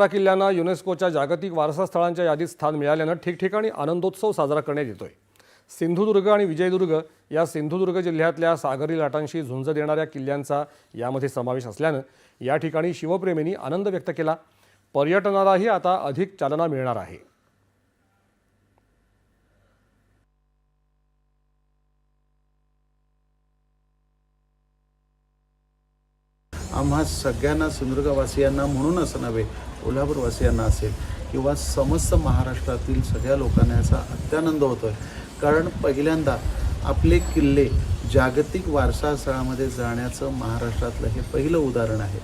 किल्ल्यांना युनेस्कोच्या जागतिक वारसा स्थळांच्या यादीत स्थान मिळाल्यानं ठिकठिकाणी आनंदोत्सव साजरा करण्यात येतोय. सिंधुदुर्ग आणि विजयदुर्ग या सिंधुदुर्ग जिल्ह्यातल्या सागरी लाटांशी झुंज देणाऱ्या किल्ल्यांचा यामध्ये समावेश असल्यानं या ठिकाणी शिवप्रेमींनी आनंद व्यक्त केला. पर्यटनालाही आता अधिक चालना मिळणार आहे. आम्हा सगळ्यांना सिंधुदुर्गवासियांना म्हणून असं नव्हे कोल्हापूरवासियांना असेल किंवा समस्त महाराष्ट्रातील सगळ्या लोकांना याचा अत्यानंद होतो आहे कारण पहिल्यांदा आपले किल्ले जागतिक वारसा स्थळामध्ये जाण्याचं महाराष्ट्रातलं हे पहिलं उदाहरण आहे.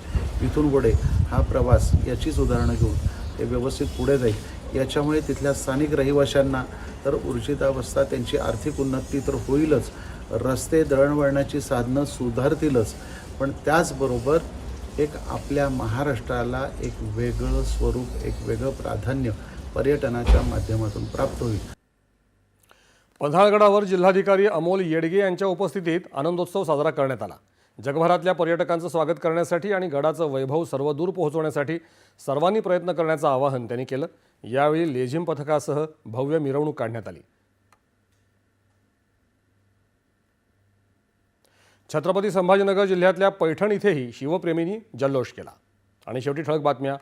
इथून पुढे हा प्रवास याचीच उदाहरणं घेऊन ते व्यवस्थित पुढे जाईल. याच्यामुळे तिथल्या स्थानिक रहिवाशांना तर ऊर्जितावस्था त्यांची आर्थिक उन्नती तर होईलच. रस्ते दळणवळणाची साधनं सुधारतीलच. पण त्याचबरोबर एक आपल्या महाराष्ट्राला एक वेगळं स्वरूप एक वेगळं प्राधान्य पर्यटनाच्या माध्यमातून प्राप्त होईल. पन्हाळगडावर जिल्हाधिकारी अमोल येडगे यांच्या उपस्थितीत आनंदोत्सव साजरा करण्यात आला. जगभरातल्या पर्यटकांचं स्वागत करण्यासाठी आणि गडाचं वैभव सर्वदूर पोहोचवण्यासाठी सर्वांनी प्रयत्न करण्याचं आवाहन त्यांनी केलं. यावेळी लेझिम पथकासह भव्य मिरवणूक काढण्यात आली. छत्रपती संभाजीनगर जिल्ह्यातल्या पैठण इथेही शिवप्रेमींनी जल्लोष केला. आणि शेवटी ठळक बातम्या.